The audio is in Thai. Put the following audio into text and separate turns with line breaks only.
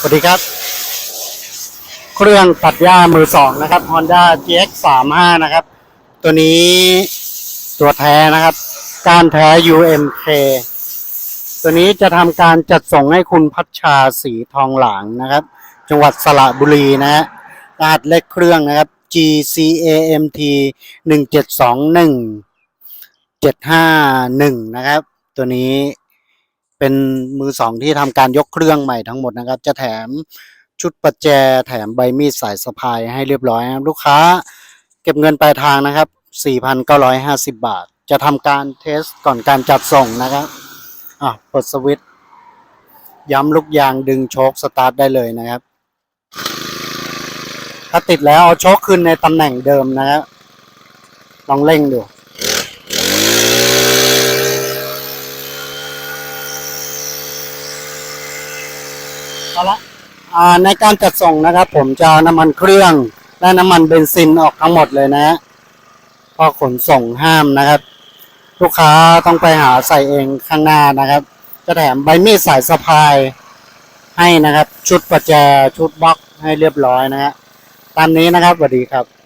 สวัสดีครับ เครื่องตัดหญ้ามือสองนะครับ Honda GX 3 5นะครับ ตัวนี้ตัวแท้นะครับ การแท้ UMK ตัวนี้จะทำการจัดส่งให้คุณพัชชาสีทองหลางนะครับ จังหวัดสระบุรีนะฮะรหัสเลขเครื่องนะครับ GCAMT 1721 751 นะครับ ตัวนี้ เป็นมือสองที่ทำการยกเครื่องใหม่ทั้งหมดนะครับ จะแถมชุดประแจแถมใบมีดสายสะพายให้เรียบร้อยนะครับลูกค้า เก็บเงินปลายทางนะครับ 4,950 บาท จะทำการเทสก่อนการจัดส่งนะครับอะปลดสวิตย้ำลูกยางดึงโชคสตาร์ทได้เลยนะครับ ถ้าติดแล้วเอาโชคขึ้นในตำแหน่งเดิมนะครับลองเร่งดู เอาละในการจัดส่งนะครับ ผมจะเอาน้ำมันเครื่องและน้ำมันเบนซินออกทั้งหมดเลยนะฮะเพราะขนส่งห้ามนะครับ ลูกค้าต้องไปหาใส่เองข้างหน้านะครับ จะแถมใบมีดสายสะพายให้นะครับ ชุดประแจชุดบล็อกให้เรียบร้อยนะฮะตามนี้นะครับสวัสดีครับ